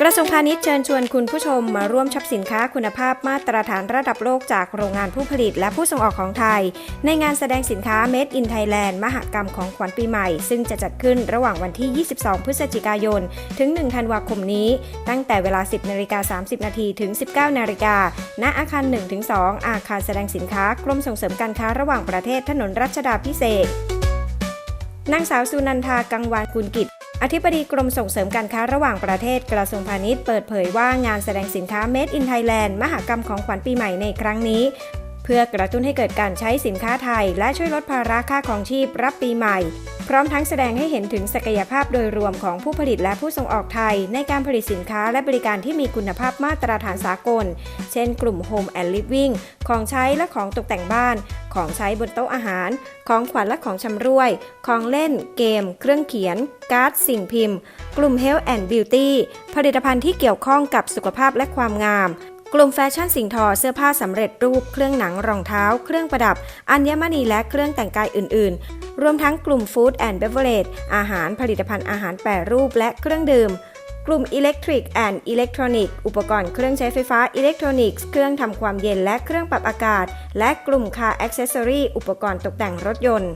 กระทรวงพาณิชย์เชิญชวนคุณผู้ชมมาร่วมช็อปสินค้าคุณภาพมาตรฐานระดับโลกจากโรงงานผู้ผลิตและผู้ส่งออกของไทย ในงานแสดงสินค้า Made in Thailand มหกรรมของขวัญปีใหม่ ซึ่งจะจัดขึ้นระหว่างวันที่ 22 พฤศจิกายน ถึง 1 ธันวาคมนี้ ตั้งแต่เวลา 10นาฬิกา30 นาทีถึง 19นาฬิกาณอาคาร 1-2 อาคารแสดงสินค้ากรมส่งเสริมการค้าระหว่างประเทศถนนรัชดาพิเศษนางสาวสุนันทากังวานกุลกิจ อธิบดีกรมส่งเสริมการค้าระหว่างประเทศกระทรวงพาณิชย์เปิดเผยว่างานแสดงสินค้า Made in Thailand มหกรรมของขวัญปีใหม่ในครั้งนี้ เพื่อกระตุ้นให้เกิดการใช้สินค้าไทย และช่วยลดภาระค่าของชีพรับปีใหม่ พร้อมทั้งแสดงให้เห็นถึงศักยภาพโดยรวมของผู้ผลิตและผู้ส่งออกไทย ในการผลิตสินค้าและบริการที่มีคุณภาพมาตรฐานสากล เช่นกลุ่ม Home and Living ของใช้และของตกแต่งบ้าน ของใช้บนโต๊ะอาหาร ของขวัญและของชำร่วย ของเล่น เกม เครื่องเขียน การ์ด สิ่งพิมพ์ กลุ่ม Health and Beauty ผลิตภัณฑ์ที่เกี่ยวข้องกับสุขภาพและความงาม กลุ่มแฟชั่นสิงทอเสื้อผ้าสำเร็จรูป เครื่องหนังรองเท้า เครื่องประดับ อัญมณีและเครื่องแต่งกายอื่น ๆ รวมทั้งกลุ่มฟู้ดแอนด์เบเวอร์เรจอาหารผลิตภัณฑ์อาหารแปรรูปและเครื่องดื่ม กลุ่มอิเล็กทริกแอนด์อิเล็กทรอนิกส์อุปกรณ์เครื่องใช้ไฟฟ้าอิเล็กทรอนิกส์เครื่องทำความเย็นและเครื่องปรับอากาศ และกลุ่มคาร์แอ c เซสซอรีอุปกรณ์ตกแต่งรถยนต์